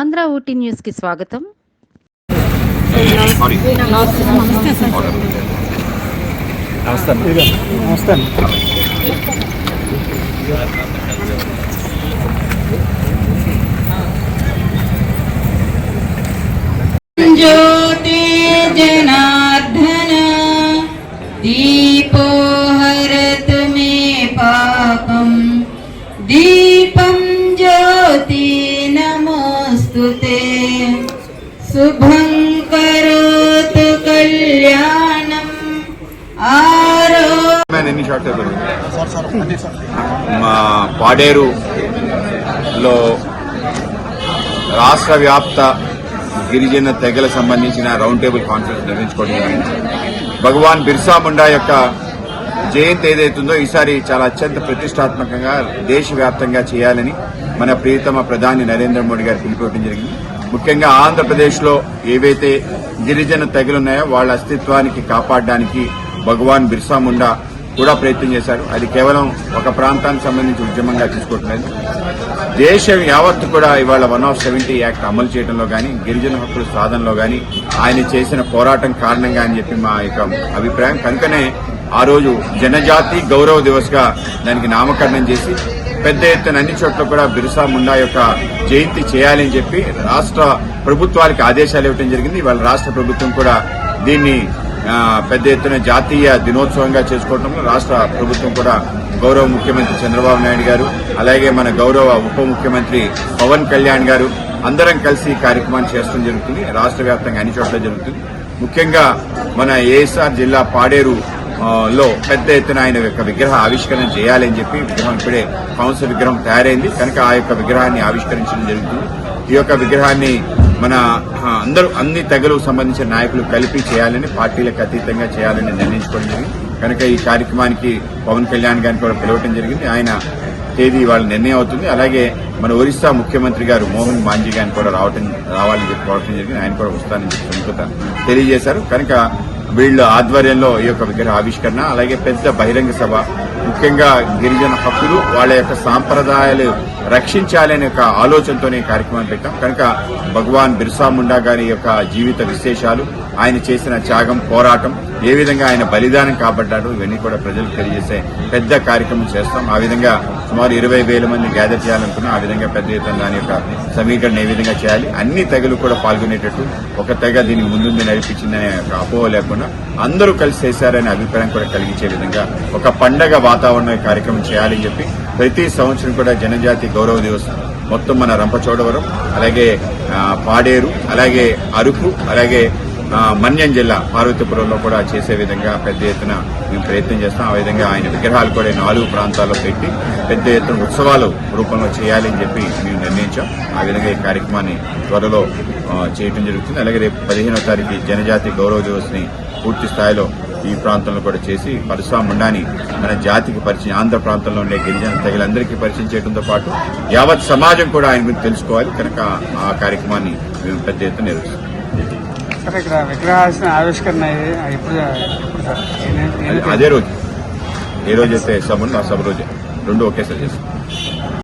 ఆంధ్ర ఊటీ న్యూస్కి స్వాగతం. నమస్తే. शुभं करोतु कल्याणम् आरो మ్యాన్ ఎన్ని షార్ట్స్ అవుతుంది మా పాడేరులో రాష్ట్ర వ్యాప్త గిరిజన తెగల సంబంధించిన రౌండ్ టేబుల్ కాన్ఫరెన్స్ నిర్వహించుకోవడం జరిగింది భగవాన్ బిర్సా ముండా యొక్క జయంతి ఏదైతుందో ఈసారి చాలా అత్యంత ప్రతిష్టాత్మకంగా దేశవ్యాప్తంగా చేయాలని మన ప్రియతమ ప్రధాని నరేంద్ర మోడీ గారు పిలుపుకోవడం జరిగింది ముఖ్యంగా ఆంధ్రప్రదేశ్లో ఏవైతే గిరిజన తెగలున్నాయో వాళ్ళ అస్తిత్వానికి కాపాడడానికి భగవాన్ బిర్సా ముండా కూడా ప్రయత్నం చేశారు. అది కేవలం ఒక ప్రాంతానికి సంబంధించి ఉద్యమంగా తీసుకోవట్లేదు. దేశం యావత్తు కూడా ఇవాళ వన్ ఆఫ్ సెవెంటీ యాక్ట్ అమలు చేయడంలో కానీ గిరిజన హక్కుల సాధనలో కానీ ఆయన చేసిన పోరాటం కారణంగా అని చెప్పి మా యొక్క అభిప్రాయం. కనుకనే ఆ రోజు జనజాతి గౌరవ దివస్గా దానికి నామకరణం చేసి పెద్ద ఎత్తున అన్ని చోట్ల కూడా బిర్సా ముండా యొక్క జయంతి చేయాలని చెప్పి రాష్ట్ర ప్రభుత్వానికి ఆదేశాలు ఇవ్వడం జరిగింది. ఇవాళ రాష్ట్ర ప్రభుత్వం కూడా దీన్ని పెద్ద ఎత్తున జాతీయ దినోత్సవంగా చేసుకోవడంలో రాష్ట్ర ప్రభుత్వం కూడా గౌరవ ముఖ్యమంత్రి చంద్రబాబు నాయుడు గారు అలాగే మన గౌరవ ఉప ముఖ్యమంత్రి పవన్ కళ్యాణ్ గారు అందరం కలిసి ఈ కార్యక్రమాన్ని చేయడం జరుగుతుంది. రాష్ట్ర వ్యాప్తంగా అన్ని చోట్ల జరుగుతుంది. ముఖ్యంగా మన ఏఎస్ఆర్ జిల్లా పాడేరు లో పెద్ద ఎత్తున ఆయన యొక్క విగ్రహ ఆవిష్కరణ చేయాలని చెప్పి విగ్రహం ఇప్పుడే కౌన్సిల్ విగ్రహం తయారైంది. కనుక ఆ యొక్క విగ్రహాన్ని ఆవిష్కరించడం జరుగుతుంది. ఈ యొక్క విగ్రహాన్ని మన అందరూ అన్ని తెగలకు సంబంధించిన నాయకులు కలిపి చేయాలని పార్టీలకు అతీతంగా చేయాలని నిర్ణయించుకోవడం జరిగింది. కనుక ఈ కార్యక్రమానికి పవన్ కళ్యాణ్ గారిని కూడా పిలవటం జరిగింది. ఆయన తేదీ వాళ్ళ నిర్ణయం అవుతుంది. అలాగే మన ఒరిస్సా ముఖ్యమంత్రి గారు మోహన్ మాంజీ గారిని కూడా రావటం రావాలని చెప్పి కోరటం జరిగింది. ఆయన కూడా వస్తానని చెప్పి తెలియజేశారు. కనుక వీళ్ళ ఆధ్వర్యంలో ఈ యొక్క విగ్రహ ఆవిష్కరణ అలాగే పెద్ద బహిరంగ సభ ముఖ్యంగా గిరిజన హక్కులు వాళ్ళ యొక్క సాంప్రదాయాలు రక్షించాలనే ఒక ఆలోచనతోనే కార్యక్రమం కార్యక్రమాన్ని పెట్టాం. కనుక భగవాన్ బిర్సా ముండా గారి యొక్క జీవిత విశేషాలు ఆయన చేసిన త్యాగం పోరాటం ఏ విధంగా ఆయన బలిదానం కాబడ్డాడు ఇవన్నీ కూడా ప్రజలకు తెలియజేసే పెద్ద కార్యక్రమం చేస్తాం. ఆ విధంగా సుమారు ఇరవై వేల మంది గ్యాదర్ చేయాలనుకున్నాం ఆ విధంగా పెద్ద ఎత్తున దాని యొక్క సమీకరణ ఏ విధంగా చేయాలి అన్ని తెగలు కూడా పాల్గొనేటట్టు ఒక తెగ దీనికి ముందుంది నడిపించిందనే ఒక అపోహ లేకుండా అందరూ కలిసి చేశారనే అభిప్రాయం కూడా కలిగించే విధంగా ఒక పండగ వాతావరణం కార్యక్రమం చేయాలని చెప్పి ప్రతి సంవత్సరం కూడా జనజాతి గౌరవ దివసం. మొత్తం మన రంపచోడవరం అలాగే పాడేరు అలాగే అరకు అలాగే మన్యం జిల్లా పార్వతీపురంలో కూడా చేసే విధంగా పెద్ద ఎత్తున మేము ప్రయత్నం చేస్తాం. ఆ విధంగా ఆయన విగ్రహాలు కూడా నాలుగు ప్రాంతాల్లో పెట్టి పెద్ద ఎత్తున ఉత్సవాలు రూపంలో చేయాలి అని చెప్పి మేము నిర్ణయించాం. ఆ విధంగా ఈ కార్యక్రమాన్ని త్వరలో చేయటం జరుగుతుంది. అలాగే రేపు పదిహేనో తారీఖు జనజాతి గౌరవ దివస్ని పూర్తి స్థాయిలో ఈ ప్రాంతంలో కూడా చేసి పరశురా ముండాని మన జాతికి పరిచయం ఆంధ్ర ప్రాంతంలో ఉండే గిరిజన తెగలందరికీ పరిచయం చేయడంతో పాటు యావత్ సమాజం కూడా ఆయన గురించి తెలుసుకోవాలి. కనుక ఆ కార్యక్రమాన్ని మేము పెద్ద ఎత్తున నిర్వహిస్తాం ఇక్కడ విగ్రహాసిన ఆవిష్కరణ అదే- రోజు. ఏ రోజు అయితే సభ ఉందో ఆ సభ రోజే. రెండు ఒకేసారి చేస్తాం.